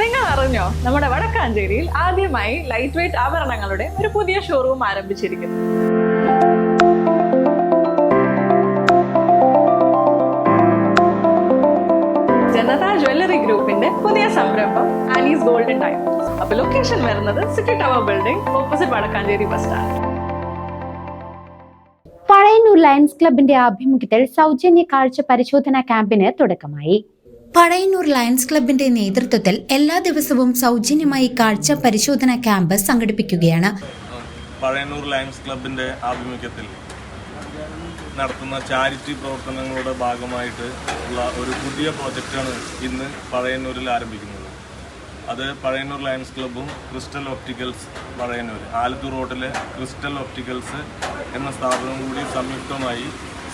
നിങ്ങൾ അറിഞ്ഞോ നമ്മുടെ വടക്കാഞ്ചേരിയിൽ ആദ്യമായി ലൈറ്റ് വെയിറ്റ് ആഭരണങ്ങളുടെ ഒരു പുതിയ ഷോറൂം ആരംഭിച്ചിരിക്കുന്നു. ജനത ജ്വല്ലറി ഗ്രൂപ്പിന്റെ പുതിയ സംരംഭം ആനീസ് ഗോൾഡൻ ടൈം. അപ്പൊ ലൊക്കേഷൻ വരുന്നത് city tower building opposite Vadakkanchery bus stand Pazhayannur lions ക്ലബിന്റെ ആഭിമുഖ്യത്തിൽ സൗജന്യ കാഴ്ച പരിശോധനാ ക്യാമ്പിന് തുടക്കമായി. പഴയന്നൂർ ലയൺസ് ക്ലബിന്റെ നേതൃത്വത്തിൽ എല്ലാ ദിവസവും സൗജന്യമായി കാഴ്ച പരിശോധന ക്യാമ്പ് സംഘടിപ്പിക്കുകയാണ്. പഴയന്നൂർ ലയൺസ് ക്ലബിന്റെ ആഭിമുഖ്യത്തിൽ നടത്തുന്ന ചാരിറ്റി പ്രവർത്തനങ്ങളുടെ ഭാഗമായിട്ട് ഉള്ള ഒരു പുതിയ പ്രോജക്റ്റാണ് ഇന്ന് പഴയന്നൂരിൽ ആരംഭിക്കുന്നത്. അത് പഴയന്നൂർ ലയൺസ് ക്ലബ്ബും ക്രിസ്റ്റൽ ഓപ്റ്റിക്കൽസ് പഴയന്നൂർ ആലത്തൂർ റോഡിലെ ക്രിസ്റ്റൽ ഓപ്റ്റിക്കൽസ് എന്ന സ്ഥാപനം കൂടി സംയുക്തമായി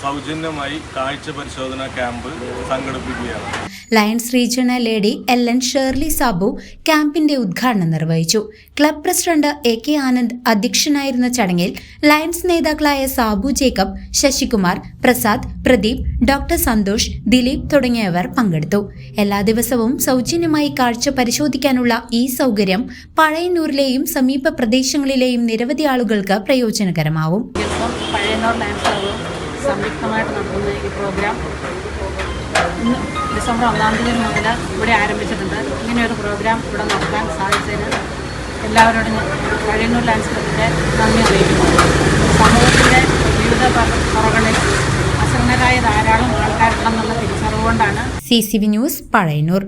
സൗജന്യമായി കാഴ്ച പരിശോധന camp സംഘടിപ്പിക്കുകയാണ്. Lions regional lady L N Shirley Sabu ക്യാമ്പിന്റെ ഉദ്ഘാടനം നിർവഹിച്ചു. Club president A K Anand അധ്യക്ഷനായിരുന്ന ചടങ്ങിൽ ലയൺസ് നേതാക്കളായ സാബു ജേക്കബ് ശശികുമാർ പ്രസാദ് പ്രദീപ് ഡോക്ടർ സന്തോഷ് ദിലീപ് തുടങ്ങിയവർ പങ്കെടുത്തു. എല്ലാ ദിവസവും സൗജന്യമായി കാഴ്ച പരിശോധിക്കാനുള്ള ഈ സൗകര്യം പഴയന്നൂരിലെയും സമീപ പ്രദേശങ്ങളിലെയും നിരവധി ആളുകൾക്ക് പ്രയോജനകരമാവും. സംയുക്തമായിട്ട് നടത്തുന്ന ഈ പ്രോഗ്രാം ഡിസംബർ ഒന്നാം തീയതി മുതൽ ഇവിടെ ആരംഭിച്ചിട്ടുണ്ട്. ഇങ്ങനെയൊരു പ്രോഗ്രാം ഇവിടെ നടത്താൻ സാധിച്ചതിന് എല്ലാവരോടും കഴിയുന്നൂർ ലാൻഡ് നന്ദി അറിയിക്കുന്നു. സമൂഹത്തിന്റെ വിവിധ പുറകളിൽ അസന്നരായ ധാരാളം ആൾക്കാരുണ്ടെന്നുള്ള തിരിച്ചറിവുകൊണ്ടാണ് C C V news Pazhayannur.